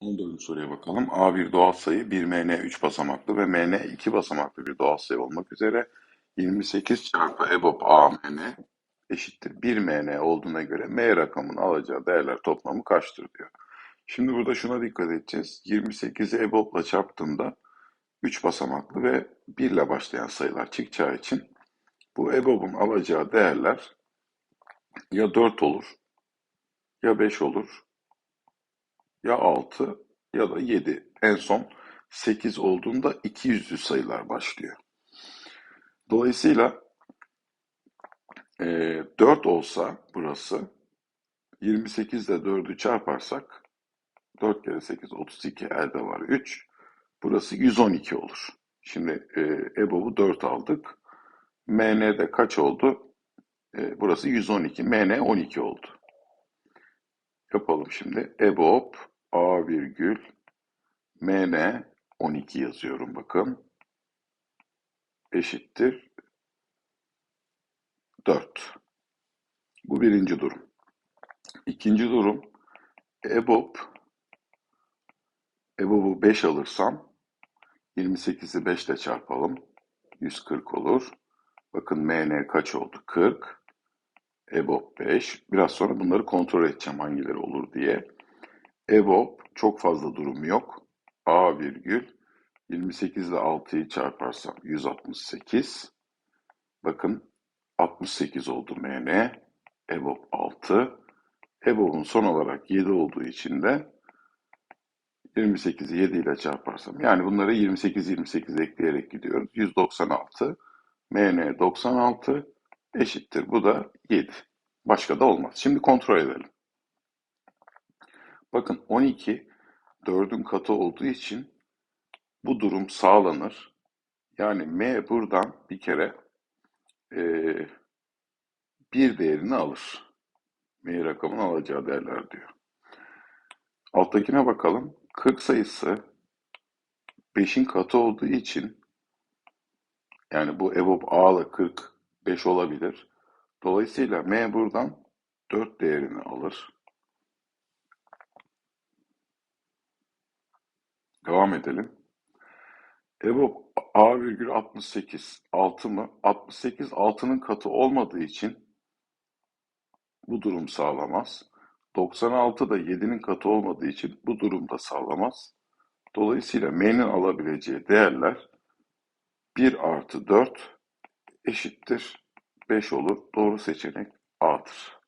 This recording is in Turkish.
14. soruya bakalım. A bir doğal sayı, 1 MN 3 basamaklı ve MN 2 basamaklı bir doğal sayı olmak üzere 28 çarpı EBOB AMN eşittir 1 MN olduğuna göre M rakamının alacağı değerler toplamı kaçtır diyor. Şimdi burada şuna dikkat edeceğiz. 28'i EBOB'la çarptığımda 3 basamaklı ve 1 ile başlayan sayılar çıkacağı için bu EBOB'un alacağı değerler ya 4 olur ya 5 olur ya 6 ya da 7. En son 8 olduğunda 200'lü sayılar başlıyor. Dolayısıyla e, 4 olsa burası 28 ile 4'ü çarparsak 4 kere 8 32 elde var 3. Burası 112 olur. Şimdi e, EBOB'u 4 aldık. MN'de kaç oldu? E, burası 112. MN 12 oldu. Yapalım şimdi. EBOB A virgül MN 12 yazıyorum bakın. Eşittir 4. Bu birinci durum. İkinci durum EBOB EBOB'u 5 alırsam 28'i 5 ile çarpalım. 140 olur. Bakın MN kaç oldu? 40. EBOB 5. Biraz sonra bunları kontrol edeceğim hangileri olur diye. EBOB çok fazla durum yok. A virgül 28 ile 6'yı çarparsam 168. Bakın 68 oldu MN. EBOB 6. EBOB'un son olarak 7 olduğu için de 28'i 7 ile çarparsam yani bunları 28-28 ekleyerek gidiyoruz. 196 MN 96 eşittir. Bu da 7. Başka da olmaz. Şimdi kontrol edelim. Bakın 12 4'ün katı olduğu için bu durum sağlanır. Yani M buradan bir kere e, bir değerini alır. M rakamını alacağı değerler diyor. Alttakine bakalım. 40 sayısı 5'in katı olduğu için yani bu EBOB A ile 45 olabilir. Dolayısıyla M buradan 4 değerini alır. Devam edelim. EBOB A virgül 68 6 mı? 68 6'nın katı olmadığı için bu durum sağlamaz. 96 da 7'nin katı olmadığı için bu durumda sağlamaz. Dolayısıyla M'nin alabileceği değerler 1 artı 4 eşittir 5 olur. Doğru seçenek A'dır.